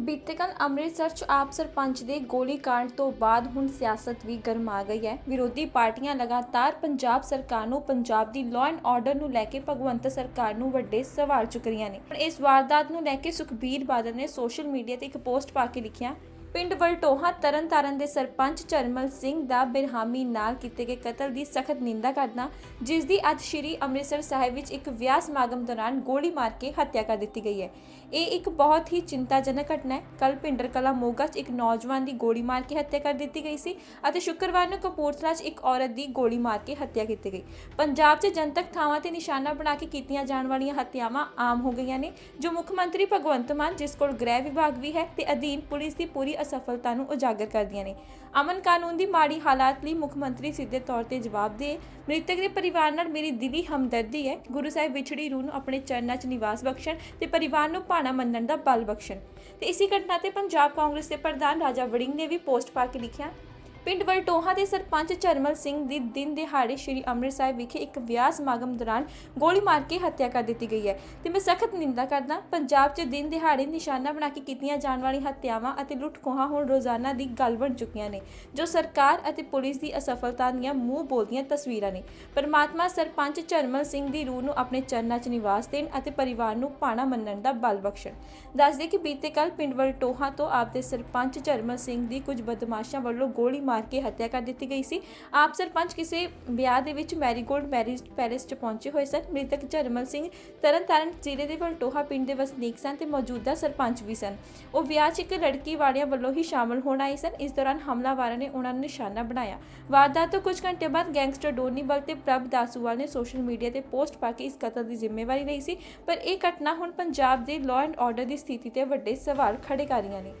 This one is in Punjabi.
ਬੀਤੇ ਕੱਲ੍ਹ ਅੰਮ੍ਰਿਤਸਰ 'ਚ ਆਪ ਸਰਪੰਚ ਦੇ ਗੋਲੀ ਕਾਂਡ ਤੋਂ ਬਾਅਦ ਹੁਣ ਸਿਆਸਤ ਵੀ ਗਰਮਾ ਗਈ ਹੈ। ਵਿਰੋਧੀ ਪਾਰਟੀਆਂ ਲਗਾਤਾਰ ਪੰਜਾਬ ਸਰਕਾਰ ਨੂੰ, ਪੰਜਾਬ ਦੀ ਲਾਅ ਐਂਡ ਆਰਡਰ ਨੂੰ ਲੈ ਕੇ ਭਗਵੰਤ ਸਰਕਾਰ ਨੂੰ ਵੱਡੇ ਸਵਾਲ ਚੁੱਕ ਰਹੀਆਂ ਨੇ। ਹੁਣ ਇਸ ਵਾਰਦਾਤ ਨੂੰ ਲੈ ਕੇ ਸੁਖਬੀਰ ਬਾਦਲ ਨੇ ਸੋਸ਼ਲ ਮੀਡੀਆ ਤੇ ਇੱਕ ਪੋਸਟ ਪਾ ਕੇ ਲਿਖਿਆ ਪਿੰਡ ਵਲਟੋਹਾ ਤਰਨਤਾਰਨ ਦੇ ਸਰਪੰਚ ਚਰਮਲ ਸਿੰਘ ਦਾ ਬਿਰਹਾਮੀ ਨਾਲ ਕੀਤੇ ਗਏ ਕਤਲ ਦੀ ਸਖਤ ਨਿੰਦਾ ਕਰਦਾ ਜਿਸ ਦੀ ਅੱਜ ਸ਼੍ਰੀ ਅੰਮ੍ਰਿਤਸਰ ਸਾਹਿਬ ਵਿੱਚ ਇੱਕ ਵਿਆਹ ਸਮਾਗਮ ਦੌਰਾਨ ਗੋਲੀ ਮਾਰ ਕੇ ਹੱਤਿਆ ਕਰ ਦਿੱਤੀ ਗਈ ਹੈ। ਇਹ ਇੱਕ ਬਹੁਤ ਹੀ ਚਿੰਤਾਜਨਕ ਘਟਨਾ ਹੈ। ਕੱਲ ਪਿੰਡਰ ਕਲਾ ਮੋਗਾ 'ਚ ਇੱਕ ਨੌਜਵਾਨ ਦੀ ਗੋਲੀ ਮਾਰ ਕੇ ਹੱਤਿਆ ਕਰ ਦਿੱਤੀ ਗਈ ਸੀ ਅਤੇ ਸ਼ੁੱਕਰਵਾਰ ਨੂੰ ਕਪੂਰਥਲਾ 'ਚ ਇੱਕ ਔਰਤ ਦੀ ਗੋਲੀ ਮਾਰ ਕੇ ਹੱਤਿਆ ਕੀਤੀ ਗਈ। ਪੰਜਾਬ 'ਚ ਜਨਤਕ ਥਾਵਾਂ ਤੇ ਨਿਸ਼ਾਨਾ ਬਣਾ ਕੇ ਕੀਤੀਆਂ ਜਾਣ ਵਾਲੀਆਂ ਹੱਤਿਆਵਾਂ ਆਮ ਹੋ ਗਈਆਂ ਨੇ, ਜੋ ਮੁੱਖ ਮੰਤਰੀ ਭਗਵੰਤ ਮਾਨ, ਜਿਸ ਕੋਲ ਗ੍ਰਹਿ ਵਿਭਾਗ ਵੀ ਹੈ ਤੇ ਅਧੀਨ ਪੁਲਿਸ ਦੀ ਪੂਰੀ ਅਸਫਲਤਾ ਨੂੰ ਉਜਾਗਰ ਕਰਦੀਆਂ ਨੇ। ਅਮਨ ਕਾਨੂੰਨ ਦੀ ਮਾੜੀ ਹਾਲਾਤ ਲਈ ਮੁੱਖ ਮੰਤਰੀ ਸਿੱਧੇ ਤੌਰ ਤੇ ਜਵਾਬ ਦੇ ਮ੍ਰਿਤਕ ਦੇ ਪਰਿਵਾਰ ਨਾਲ ਮੇਰੀ ਦਿਲੀ ਹਮਦਰਦੀ ਹੈ। ਗੁਰੂ ਸਾਹਿਬ ਵਿਛੜੀ ਰੂਹ ਨੂੰ ਆਪਣੇ ਚਰਨਾਂ 'ਚ ਨਿਵਾਸ ਬਖਸ਼ਣ ਤੇ ਪਰਿਵਾਰ ਨੂੰ ਭਾਣਾ ਮੰਨਣ ਦਾ ਬਲ ਬਖਸ਼ਣ। ਤੇ ਇਸੇ ਘਟਨਾ ਤੇ ਪੰਜਾਬ ਕਾਂਗਰਸ ਦੇ ਪ੍ਰਧਾਨ ਰਾਜਾ ਵੜਿੰਗ ਨੇ ਵੀ ਪੋਸਟ ਪਾ ਕੇ ਲਿਖਿਆ ਪਿੰਡ ਵਲਟੋਹਾ ਦੇ ਸਰਪੰਚ ਚਰਮਲ ਸਿੰਘ ਦੀ ਦਿਨ ਦਿਹਾੜੇ ਸ਼੍ਰੀ ਅੰਮ੍ਰਿਤਸਰ ਵਿਖੇ ਇੱਕ ਵਿਆਹ ਸਮਾਗਮ ਦੌਰਾਨ ਗੋਲੀ ਮਾਰ ਕੇ ਹੱਤਿਆ ਕਰ ਦਿੱਤੀ ਗਈ ਹੈ ਤੇ ਮੈਂ ਸਖਤ ਨਿੰਦਾ ਕਰਦਾ ਪੰਜਾਬ 'ਚ ਦਿਨ ਦਿਹਾੜੇ ਨਿਸ਼ਾਨਾ ਬਣਾ ਕੇ ਕੀਤੀਆਂ ਜਾਣ ਵਾਲੀਆਂ ਹੱਤਿਆਵਾਂ ਅਤੇ ਲੁੱਟ-ਖੋਹਾਂ ਹੁਣ ਰੋਜ਼ਾਨਾ ਦੀ ਗੱਲ ਬਣ ਚੁੱਕੀਆਂ ਨੇ, ਜੋ ਸਰਕਾਰ ਅਤੇ ਪੁਲਿਸ ਦੀ ਅਸਫਲਤਾ ਦੀਆਂ ਮੂੰਹ ਬੋਲਦੀਆਂ ਤਸਵੀਰਾਂ ਨੇ। ਪਰਮਾਤਮਾ ਸਰਪੰਚ ਚਰਮਲ ਸਿੰਘ ਦੀ ਰੂਹ ਨੂੰ ਆਪਣੇ ਚਰਨਾਂ 'ਚ ਨਿਵਾਸ ਦੇਣ ਅਤੇ ਪਰਿਵਾਰ ਨੂੰ ਪਾਣਾ ਮੰਨਣ ਦਾ ਬਲ ਬਖਸ਼ਣ। ਦੱਸਦੇ ਕਿ ਬੀਤੇ ਕੱਲ ਪਿੰਡ ਵਲਟੋਹਾ ਤੋਂ ਆਪਦੇ ਸਰਪੰਚ ਚਰਮਲ ਸਿੰਘ ਦੀ ਕੁਝ ਬਦਮਾਸ਼ਾਂ ਵੱਲੋਂ ਗੋਲੀ ਮਾਰ ਕੇ ਹੱਤਿਆ ਕਰ ਦਿੱਤੀ ਗਈ ਸੀ। ਆਪ ਸਰਪੰਚ ਕਿਸੇ ਵਿਆਹ ਦੇ ਵਿੱਚ ਮੈਰੀਗੋਲਡ ਮੈਰਿਜ ਪੈਲੇਸ 'ਚ ਪਹੁੰਚੇ ਹੋਏ ਸਨ। ਮ੍ਰਿਤਕ ਚਰਮਲ ਸਿੰਘ, ਤਰਨਤਾਰਨ ਜ਼ਿਲ੍ਹੇ ਦੇ ਵਲਟੋਹਾ ਪਿੰਡ ਦੇ ਵਸਨੀਕ ਸਨ ਤੇ ਮੌਜੂਦਾ ਸਰਪੰਚ ਵੀ ਸਨ। ਉਹ ਵਿਆਹ 'ਚ ਇੱਕ ਲੜਕੀ ਵਾਲਿਆਂ ਵੱਲੋਂ ਹੀ ਸ਼ਾਮਲ ਹੋਣ ਆਏ ਸਨ। ਇਸ ਦੌਰਾਨ ਹਮਲਾਵਰਾਂ ਨੇ ਉਹਨਾਂ ਨੂੰ ਨਿਸ਼ਾਨਾ ਬਣਾਇਆ। ਵਾਰਦਾਤ ਤੋਂ ਕੁਝ ਘੰਟੇ ਬਾਅਦ ਗੈਂਗਸਟਰ ਡੋਨੀ ਬਲ ਤੇ ਪ੍ਰਭ ਦਾਸੂਵਾਲ ਨੇ ਸੋਸ਼ਲ ਮੀਡੀਆ ਤੇ ਪੋਸਟ ਪਾ ਕੇ ਇਸ ਕਤਲ ਦੀ ਜ਼ਿੰਮੇਵਾਰੀ ਲਈ ਸੀ। ਪਰ ਇਹ ਘਟਨਾ ਹੁਣ ਪੰਜਾਬ ਦੇ ਲਾਅ ਐਂਡ ਆਰਡਰ ਦੀ ਸਥਿਤੀ ਤੇ ਵੱਡੇ ਸਵਾਲ ਖੜੇ ਕਰ ਰਹੀਆਂ ਨੇ।